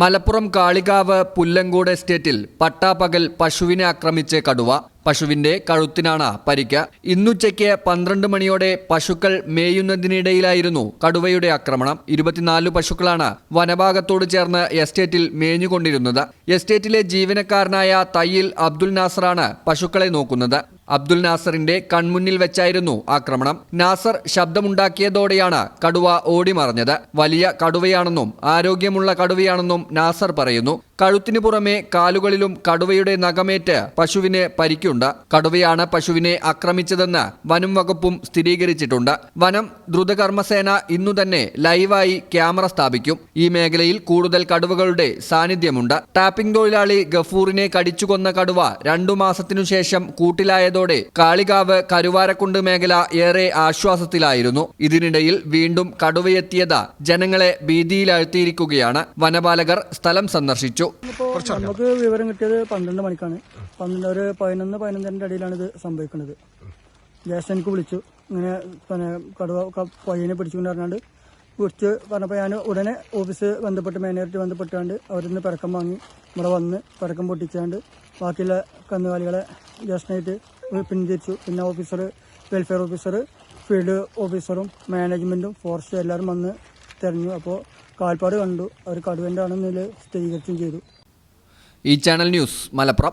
മലപ്പുറം കാളികാവ് പുല്ലങ്കോട് എസ്റ്റേറ്റിൽ പട്ടാപ്പകൽ പശുവിനെ ആക്രമിച്ച് കടുവ. പശുവിന്റെ കഴുത്തിനാണ് പരിക്ക്. ഇന്നുച്ചയ്ക്ക് പന്ത്രണ്ട് മണിയോടെ പശുക്കൾ മേയുന്നതിനിടയിലായിരുന്നു കടുവയുടെ ആക്രമണം. ഇരുപത്തിനാല് പശുക്കളാണ് വനഭാഗത്തോട് ചേർന്ന് എസ്റ്റേറ്റിൽ മേഞ്ഞുകൊണ്ടിരുന്നത്. എസ്റ്റേറ്റിലെ ജീവനക്കാരനായ തയ്യിൽ അബ്ദുൽ നാസറാണ് പശുക്കളെ നോക്കുന്നത്. അബ്ദുൽ നാസറിന്റെ കൺമുന്നിൽ വെച്ചായിരുന്നു ആക്രമണം. നാസർ ശബ്ദമുണ്ടാക്കിയതോടെയാണ് കടുവ ഓടിമറഞ്ഞത്. വലിയ കടുവയാണെന്നും ആരോഗ്യമുള്ള കടുവയാണെന്നും നാസർ പറയുന്നു. കഴുത്തിനു പുറമെ കാലുകളിലും കടുവയുടെ നഖമേറ്റ് പശുവിന് പരിക്കുണ്ട്. കടുവയാണ് പശുവിനെ ആക്രമിച്ചതെന്ന് വനം വകുപ്പും സ്ഥിരീകരിച്ചിട്ടുണ്ട്. വനം ദ്രുതകർമ്മസേന ഇന്നു തന്നെ ലൈവായി ക്യാമറ സ്ഥാപിക്കും. ഈ മേഖലയിൽ കൂടുതൽ കടുവകളുടെ സാന്നിധ്യമുണ്ട്. ടാപ്പിംഗ് തൊഴിലാളി ഗഫൂറിനെ കടിച്ചുകൊന്ന കടുവ രണ്ടു മാസത്തിനു ശേഷം കൂട്ടിലായതോടെ കാളികാവ് കരുവാരക്കുണ്ട് മേഖല ഏറെ ആശ്വാസത്തിലായിരുന്നു. ഇതിനിടയിൽ വീണ്ടും കടുവയെത്തിയത് ജനങ്ങളെ ഭീതിയിലാഴ്ത്തിയിരിക്കുകയാണ്. വനപാലകർ സ്ഥലം സന്ദർശിച്ചു. ഇപ്പോൾ നമുക്ക് വിവരം കിട്ടിയത് പന്ത്രണ്ട് മണിക്കാണ്. പന്ത്രണ്ട് ഒരു പതിനൊന്ന് പതിനൊന്നരന്റെ ഇടയിലാണ് ഇത് സംഭവിക്കുന്നത്. ജ്യേഷ്ഠൻ എനിക്ക് വിളിച്ചു. ഇങ്ങനെ പിന്നെ കടുവ പയ്യനെ പിടിച്ചുകൊണ്ട് പറഞ്ഞാണ്ട് വിളിച്ച് പറഞ്ഞപ്പോൾ ഞാൻ ഉടനെ ഓഫീസ് ബന്ധപ്പെട്ട് മാനേജർ ബന്ധപ്പെട്ടാണ്ട് അവരിൽ നിന്ന് പിറക്കം വാങ്ങി ഇവിടെ വന്ന് പിറക്കം പൊട്ടിച്ചാണ്ട് ബാക്കിയുള്ള കന്നുകാലികളെ ജ്യേഷ്ഠനായിട്ട് പിന്തിരിച്ചു പിന്നെ ഓഫീസർ വെൽഫെയർ ഓഫീസർ ഫീൽഡ് ഓഫീസറും മാനേജ്മെന്റും ഫോറസ്റ്റും എല്ലാവരും വന്ന് തിരഞ്ഞു. അപ്പോൾ കാൽപ്പാട് കണ്ടു. അവർ കടുവന്റെ ആണെന്നതിൽ സ്ഥിരീകരിച്ചും ചെയ്തു. ഈ channel news Malappuram.